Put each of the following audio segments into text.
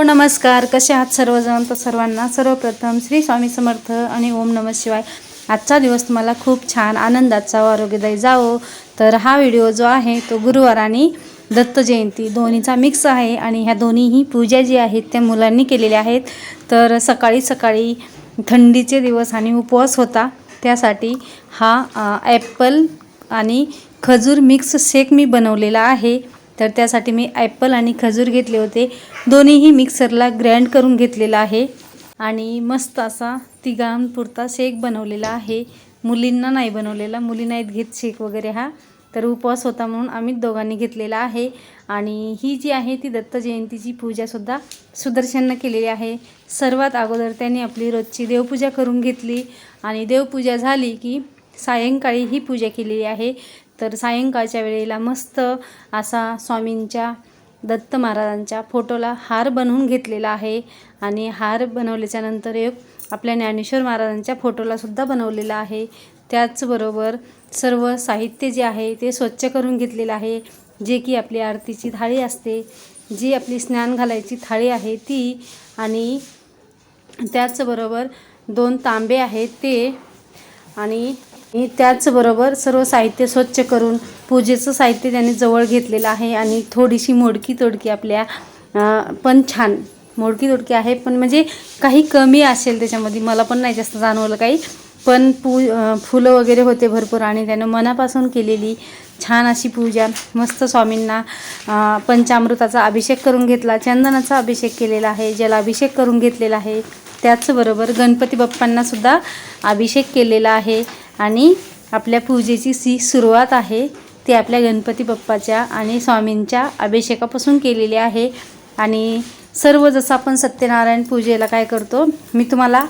Hello नमस्कार. कसे आहात सर्वजण? तर सर्वांना सर्वप्रथम श्री स्वामी समर्थ आणि ओम नमः शिवाय. आजचा दिवस तुम्हाला खूप छान आनंदाचा व आरोग्यदायी जावो. तर हा व्हिडिओ जो आहे तो गुरुवार आणि दत्त जयंती दोन्हीचा मिक्स आहे आणि ह्या दोन्हीही पूजा जी आहेत त्या मुलांनी केलेल्या आहेत. तर सकाळी सकाळी थंडीचे दिवस आणि उपवास होता. त्यासाठी हा ॲपल आणि खजूर मिक्स शेक मी बनवलेला आहे. तर त्यासाठी मी ॲपल आणि खजूर घेतले होते. दोन्हीही मिक्सरला ग्रँड करून घेतलेला आहे. आणि मस्त असा तिघांपुरता शेक बनवलेला आहे. मुलींना नाही बनवलेला मुली नाहीत घेत शेक वगैरे हा. तर उपवास होता म्हणून आम्ही दोघांनी घेतलेला आहे. आणि ही जी आहे ती दत्त जयंतीची पूजासुद्धा सुदर्शननं केलेली आहे. सर्वात अगोदर त्यांनी आपली रोजची देवपूजा करून घेतली. आणि देवपूजा झाली की सायंकाळी ही पूजा केलेली आहे. तर सायंकाळच्या वेळेला मस्त असा स्वामींच्या दत्त महाराजांच्या फोटोला हार बनवून घेतलेला आहे. आणि हार बनवल्याच्या नंतर एक आपल्या ज्ञानेश्वर महाराजांच्या फोटोलासुद्धा बनवलेला आहे. त्याचबरोबर सर्व साहित्य जे आहे ते स्वच्छ करून घेतलेलं आहे. जे की आपली आरतीची थाळी असते. जी आपली स्नान घालायची थाळी आहे ती आणि त्याचबरोबर दोन तांबे आहेत ते. आणि आणि त्याचबरोबर सर्व साहित्य स्वच्छ करून पूजेचं साहित्य त्यांनी जवळ घेतलेलं आहे आणि थोडीशी मोडकी तोडकी आपल्या पण छान. मोडकी तोडकी आहे पण म्हणजे काही कमी असेल त्याच्यामध्ये मला पण नाही जास्त जाणवलं काही. पण पू फुलं वगैरे होते भरपूर आणि त्यानं मनापासून केलेली छान अशी पूजा. मस्त स्वामींना पंचामृताचा अभिषेक करून घेतला चंदनाचा अभिषेक केलेला आहे जलाभिषेक करून घेतलेला आहे. त्याचबरोबर गणपती बाप्पांनासुद्धा अभिषेक केलेला आहे. आणि आपल्या पूजेची सी सुरुवात आहे. ती आपल्या गणपती बाप्पाच्या आणि स्वामींच्या अभिषेकापासून केलेली आहे. आणि सर्व जसं आपण सत्यनारायण पूजेला काय करतो मी तुम्हाला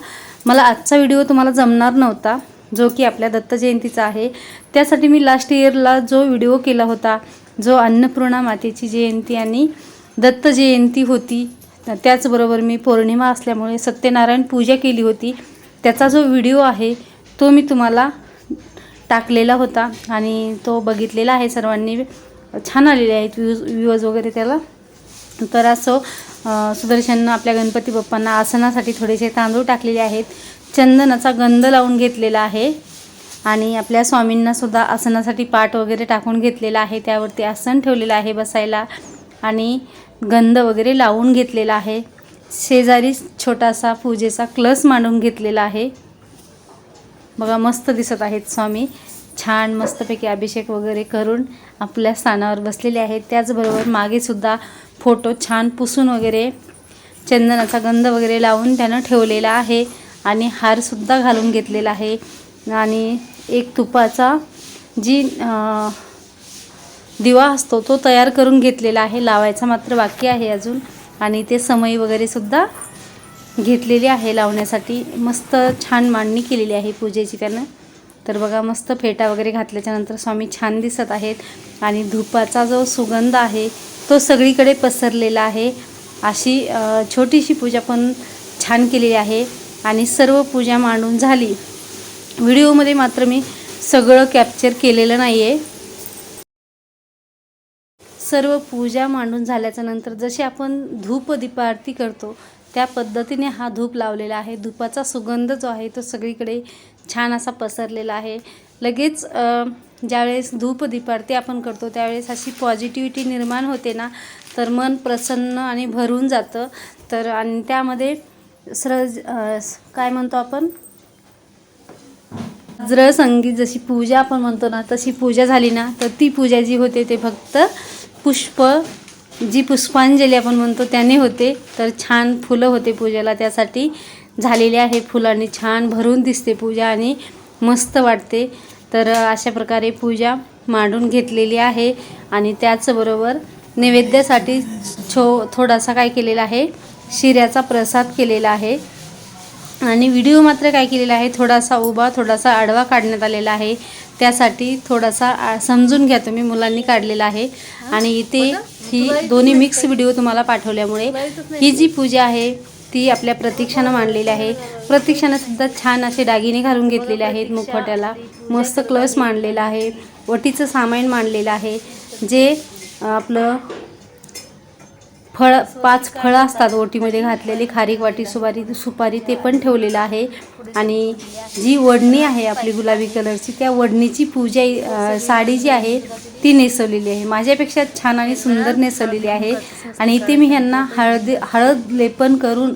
मला आजचा व्हिडिओ तुम्हाला जमणार नव्हता जो की आपल्या दत्त जयंतीचा आहे. त्यासाठी मी लास्ट इयरला जो व्हिडिओ केला होता जो अन्नपूर्णा मातेची जयंती आणि दत्त जयंती होती त्याचबरोबर मी पौर्णिमा असल्यामुळे सत्यनारायण पूजा केली होती त्याचा जो व्हिडिओ आहे तो मी तुम्हाला टाकलेला होता आणि तो बघितलेला आहे सर्वांनी. छान आलेले आहेत व्ह्यूज व्ह्यूज वगैरे त्याला. तर असं सुदर्शननं आपल्या गणपती बाप्पांना आसनासाठी थोडेसे तांदूळ टाकलेले आहेत. चंदनाचा गंध लावून घेतलेला आहे. आणि आपल्या स्वामींनासुद्धा आसनासाठी पाट वगैरे टाकून घेतलेला आहे. त्यावरती आसन ठेवलेलं आहे बसायला. आणि गंध वगैरे लावून घेतलेला आहे. शेजारी छोटासा पूजेचा क्लस मांडून घेतलेला आहे. बघा मस्त दिसत आहेत स्वामी. छान मस्तपैकी अभिषेक वगैरे करून आपल्या स्थानावर बसलेले आहेत. त्याचबरोबर मागे सुद्धा फोटो छान पुसून वगैरे चंदनाचा गंध वगैरे लावून त्यानं ठेवलेला आहे आणि हारसुद्धा घालून घेतलेला आहे. आणि एक तुपाचा जी दिवा असतो तो तयार करून घेतलेला आहे. लावायचा मात्र बाकी आहे अजून आणि ते समई वगैरेसुद्धा घेतलेली आहे लावण्यासाठी. मस्त छान मांडणी केलेली आहे पूजेची त्यानं. तर बघा मस्त फेटा वगैरे घातल्याच्यानंतर स्वामी छान दिसत आहेत. आणि धुपाचा जो सुगंध आहे तो सगळीकडे पसरलेला आहे. अशी छोटीशी पूजा पण छान केलेली आहे. आणि सर्व पूजा मांडून झाली. व्हिडिओमध्ये मात्र मी सगळं कॅप्चर केलेलं नाही आहे सर्व पूजा मांडून झाल्याच्यानंतर जशी आपण धूप दीपारती करतो त्या पद्धतीने हा धूप लावलेला आहे. धुपाचा सुगंध जो आहे तो सगळीकडे छान असा पसरलेला आहे. लगेच ज्यावेळेस धूप दीपारती आपण करतो त्यावेळेस अशी पॉझिटिव्हिटी निर्माण होते ना तर मन प्रसन्न आणि भरून जातं. तर आणि त्यामध्ये सर काय म्हणतो आपण? वज्र संगीत जशी पूजा आपण म्हणतो ना तशी पूजा झाली ना तर ती पूजा जी होते ते फक्त पुष्प जी पुष्पांजली आपण म्हणतो त्याने होते तर छान फुलं होते पूजेला. त्यासाठी झालेले आहे फुलांनी छान भरून दिसते पूजा आणि मस्त वाटते. तर अशा प्रकारे पूजा मांडून घेतलेली आहे आणि त्याचबरोबर नैवेद्यासाठी छो थोडासा काय केलेला आहे शिऱ्याचा प्रसाद केलेला आहे. आणि व्हिडिओ मात्र काय केलेला आहे थोडासा उभा थोडासा आडवा काढण्यात आलेला आहे. त्यासाठी थोडासा समजून घ्या तुम्ही मुलांनी काढलेला आहे. आणि इथे ही दोन्ही मिक्स व्हिडिओ तुम्हाला पाठवल्यामुळे ही जी पूजा आहे ती आपल्या प्रतीक्षानं मांडलेली आहे. प्रतीक्षानं सुद्धा छान असे दागिने घालून घेतलेले आहेत मुखवट्याला. मस्त क्लस मांडलेला आहे. वटीचं सामान मांडलेलं आहे. जे आपलं फळ पाच फळं असतात. ओटीमध्ये घातलेली खारीक वाटी सुपारी सुपारी ते पण ठेवलेलं आहे. आणि जी वडणी आहे आपली गुलाबी कलरची त्या वडणीची पूजा साडी जी आहे ती नेसवलेली आहे. माझ्यापेक्षा छान आणि सुंदर नेसवलेली आहे. आणि इथे मी ह्यांना हळद हळद लेपन करून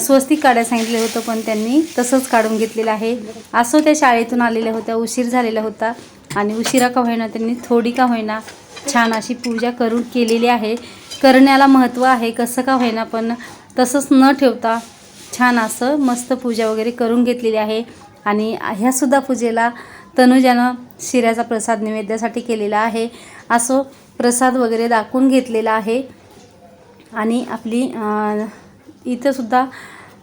स्वस्तिक काढायला सांगितलं होतं पण त्यांनी तसंच काढून घेतलेलं आहे. असं त्या शाळेतून आलेल्या होत्या उशीर झालेला होता. आणि उशिरा का होईना त्यांनी थोडी का होईना छान अशी पूजा करून केलेली आहे. करण्याला महत्त्व आहे. कसं का होईना पण तसंच न ठेवता छान असं मस्त पूजा वगैरे करून घेतलेली आहे. आणि ह्यासुद्धा पूजेला तनुजानं शिऱ्याचा प्रसाद नैवेद्यासाठी केलेला आहे. असो प्रसाद वगैरे दाखवून घेतलेला आहे. आणि आपली इथंसुद्धा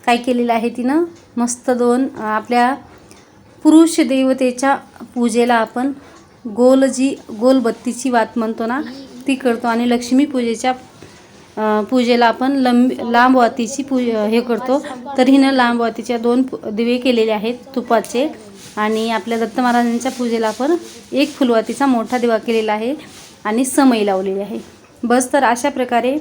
काय केलेलं आहे तिनं? मस्त दोन आपल्या पुरुष देवतेच्या पूजेला आपण गोल जी गोलबत्तीची वात म्हणतो ना ती करतो आणि लक्ष्मी पूजेच्या पूजेला आपण लंब लांब वातीची पू हे करतो. तर हिनं लांब वातीच्या दोन पु- दिवे केलेले आहेत तुपाचे. आणि आपल्या दत्त महाराजांच्या पूजेला आपण एक फुलवातीचा मोठा दिवा केलेला आहे आणि समई लावलेली आहे. बस तर अशा प्रकारे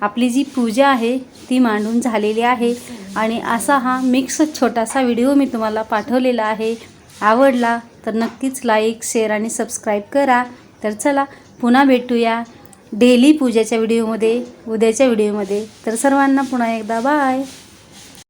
आपली जी पूजा आहे ती मांडून झालेली आहे. आणि असा हा मिक्स छोटासा व्हिडिओ मी तुम्हाला पाठवलेला आहे. आवडला तर नक्कीच लाईक शेअर आणि सबस्क्राईब करा. तर चला पुन्हा भेटूया डेली पूजेच्या व्हिडिओमध्ये उद्याच्या व्हिडिओमध्ये. तर सर्वांना पुन्हा एकदा बाय